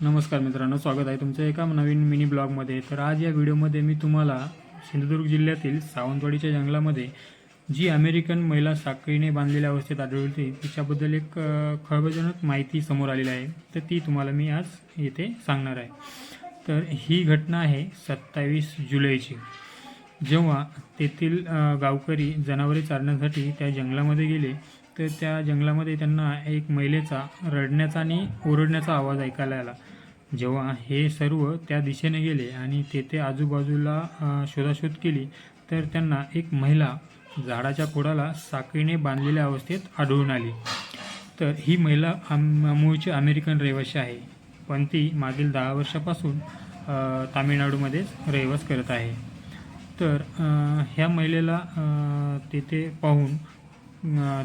नमस्कार मित्रांनो स्वागत आहे तुमचं एका नवीन मिनी ब्लॉगमध्ये. तर आज या व्हिडिओमध्ये मी तुम्हाला सिंधुदुर्ग जिल्ह्यातील सावंतवाडीच्या जंगलामध्ये जी अमेरिकन महिला साखळीने बांधलेल्या अवस्थेत आढळली होती तिच्याबद्दल एक खळबजनक खळबळजनक माहिती समोर आलेली आहे. तर ती तुम्हाला मी आज येथे सांगणार आहे. तर ही घटना आहे सत्तावीस जुलैची. जेव्हा तेथील गावकरी जनावरे चारण्यासाठी त्या जंगलामध्ये गेले तर त्या जंगलामध्ये त्यांना एक महिलेचा रडण्याचा आणि ओरडण्याचा आवाज ऐकायला आला. जेव्हा हे सर्व त्या दिशेने गेले आणि तेथे आजूबाजूला शोधाशोध केली तर त्यांना एक महिला झाडाच्या खोडाला साखळीने बांधलेल्या अवस्थेत आढळून आली. तर ही महिला आम मूळची अमेरिकन रहिवासी आहे. पण ती मागील दहा वर्षापासून तामिळनाडूमध्येच रहिवास करत आहे. तर ह्या महिलेला तेथे पाहून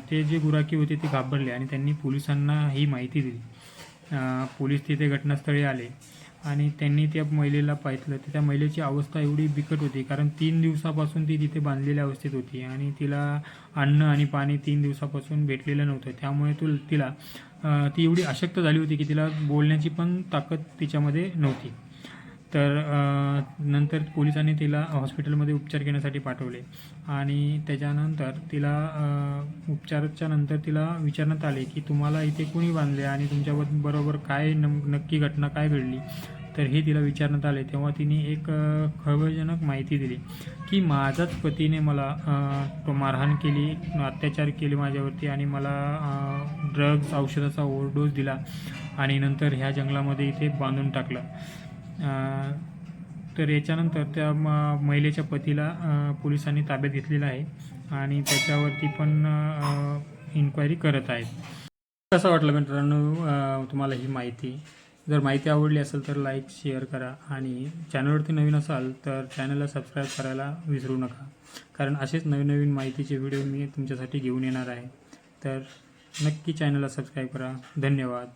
ते जे गुराखी होते ते घाबरले आणि त्यांनी पोलिसांना ही माहिती दिली. पोलीस तिथे घटनास्थळी आले आणि त्यांनी त्या महिलेला पाहितलं तर त्या महिलेची अवस्था एवढी बिकट होती कारण तीन दिवसापासून ती तिथे बांधलेल्या अवस्थेत होती आणि तिला अन्न आणि पाणी तीन दिवसापासून भेटलेलं नव्हतं. त्यामुळे तु तिला ती एवढी अशक्त झाली होती की तिला बोलण्याची पण ताकद तिच्यामध्ये नव्हती. तर नंतर पोलिसांनी तिला हॉस्पिटलमध्ये उपचार घेण्यासाठी पाठवले. आणि त्याच्यानंतर तिला उपचाराच्या नंतर तिला विचारण्यात आले की तुम्हाला इथे कोणी बांधले आणि तुमच्याबद्दल बरोबर काय नम नक्की घटना काय घडली? तर हे तिला विचारण्यात आले. तेव्हा तिने एक खळबळजनक माहिती दिली की माझाच पतीने मला तो मारहाण केली अत्याचार केले माझ्यावरती आणि मला ड्रग्ज औषधाचा ओव्हरडोस दिला आणि नंतर ह्या जंगलामध्ये इथे बांधून टाकलं. तर याच्यानंतर त्या म- महिलेच्या पतीला पोलिसांनी ताब्यात घेतलेला आहे आणि त्याच्यावरती पण इन्क्वायरी करत आहेत. कसं वाटलं मित्रांनो तुम्हाला ही माहिती? जर माहिती आवडली असेल तर लाईक शेअर करा आणि चॅनलवरती नवीन असाल तर चॅनलला सबस्क्राईब करायला विसरू नका. कारण असेच नवीन नवीन माहितीचे व्हिडिओ मी तुमच्यासाठी घेऊन येणार आहे. तर नक्की चॅनलला सबस्क्राईब करा. धन्यवाद.